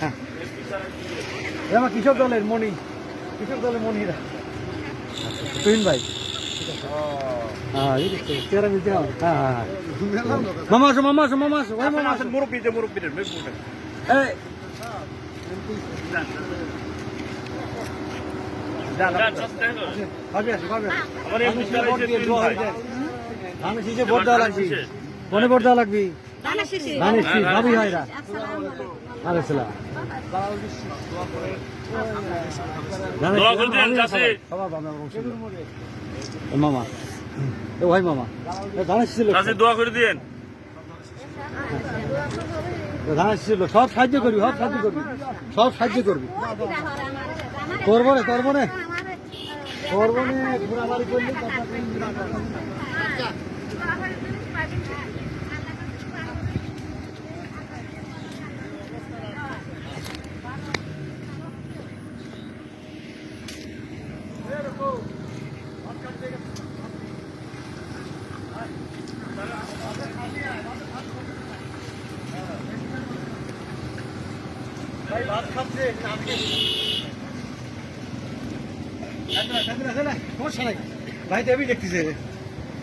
হ্যাঁ। কৃষক দলের মণি কৃষক দলের মণিরা। তুহিন ভাই। মামা আসো মামা আসো মামা আসো। ওই মামা ভাবি আসো ধানের শীষে ভোট দেওয়া লাগবে। কোনে ভোট দেওয়া লাগবে? ধানের শীষ ভাবি হয় না চাচি। মামা। এ ভাই মামা। ধানের শীষের লোক দোয়া করে দিন। ধানের শীষের লোক সব সাহায্য করবি সব সাহায্য করবি। সব সাহায্য করবি। করব রে করব রে। করব নে ঘোরাবাড়ি করলি। ভাই ভাত খাচ্ছে ভাই তো আমি দেখতেছে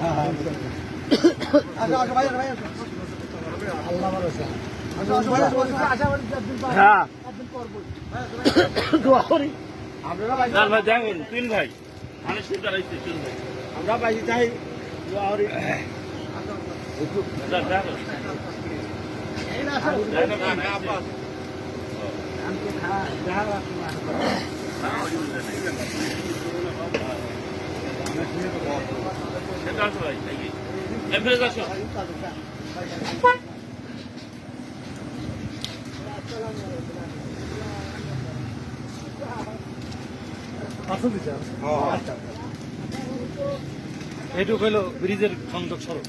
হ্যাঁ হ্যাঁ। হ্যাঁ আমরা ভাই চাই দোয়া করি যা, দেখো। দেখো, আমি খা দেখা এটা আসো ভাই, এই যে। এমপ্রেস আসো। এইটুকু হলো ব্রিজের সংযোগ সড়ক